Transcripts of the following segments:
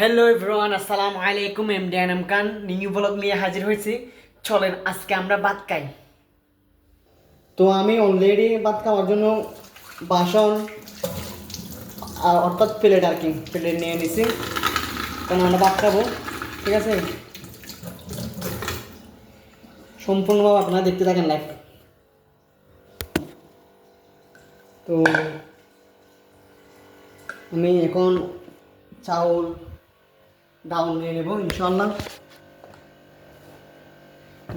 Hello everyone আসসালামু আলাইকুম M D M Khan new blog নিয়ে হাজির হয়েছি। চলেন, আজকে আমরা ভাত খাই। তো আমি অলরেডি ভাত খাওয়ার জন্য বাসন অর্থাৎ প্লেট আর কি প্লেট নিয়ে নিছি। কারণ আমরা ভাত খাব, ঠিক আছে? সম্পূর্ণভাবে আপনারা দেখতে থাকেন লাইভ তো আমি এখন চাউল ডাউন নিয়ে নেব ইনশাল্লাহ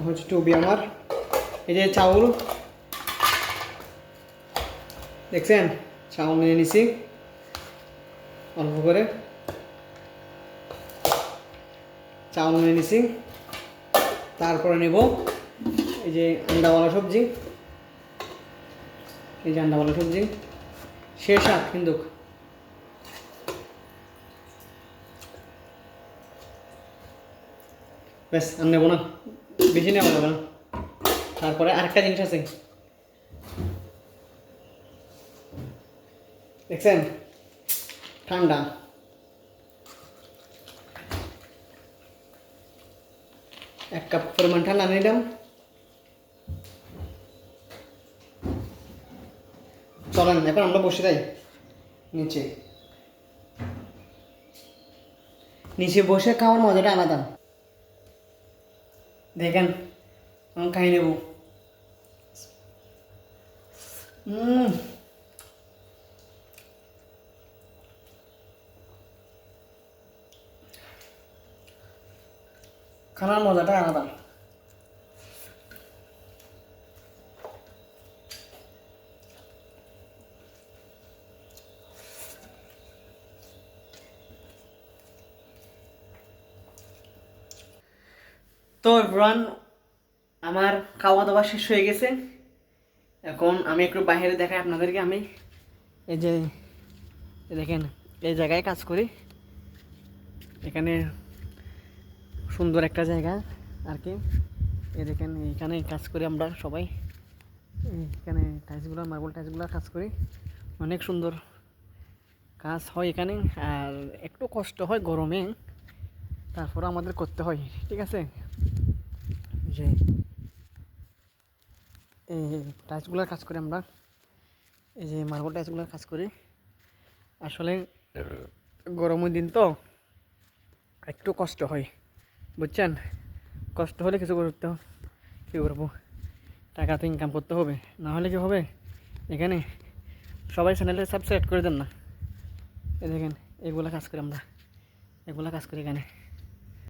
হচ্ছে টুবি আমার। এই যে চাউল। দেখছেন? চাউল নিয়ে নিছি। অল্প করে। চাউল নিয়ে নিছি। তারপরে নেব এই যে আন্ডাওয়ালা সবজি। এই যে আন্ডাওয়ালা সবজি। সে শাক কিন্তু। ব্যাস আর নেব না। বেশি নেওয়া যাবে না। তারপরে আরেকটা জিনিস আছে। দেখছেন? ঠান্ডা। এক কাপ পরিমাণ ঠান্ডা নিলাম। চলেন, এখন আমরা বসে যাই নিচে। নিচে বসে খাওয়ার মজাটা আলাদা। দেখেন খাই নেব। খানার মজাটা আলাদা তো এভরান, আমার খাওয়া দাওয়া শেষ হয়ে গেছে। এখন আমি একটু বাইরে দেখাই আপনাদেরকে আমি। এই যে দেখেন, এই জায়গায় কাজ করি। এখানে সুন্দর একটা জায়গা আর কি। এই দেখেন এখানে কাজ করি আমরা সবাই। এখানে টাইলসগুলো, মার্বল টাইলসগুলো কাজ করি। অনেক সুন্দর কাজ হয় এখানে, আর একটু কষ্ট হয় গরমে। তারপরে আমাদের করতে হয়, ঠিক আছে? যে, এই টাইলসগুলোর কাজ করি আমরা। এই যে মার্বল টাইলসগুলোর কাজ করি। আসলে গরমের দিন তো একটু কষ্ট হয়, বুঝছেন? কষ্ট হলে কিছু করতে কী করব? টাকা তো ইনকাম করতে হবে, না হলে কি হবে? এখানে সবাই চ্যানেলে সাবস্ক্রাইব করে দেন না। দেখেন, এগুলো কাজ করি আমরা। এগুলো কাজ করি এখানে।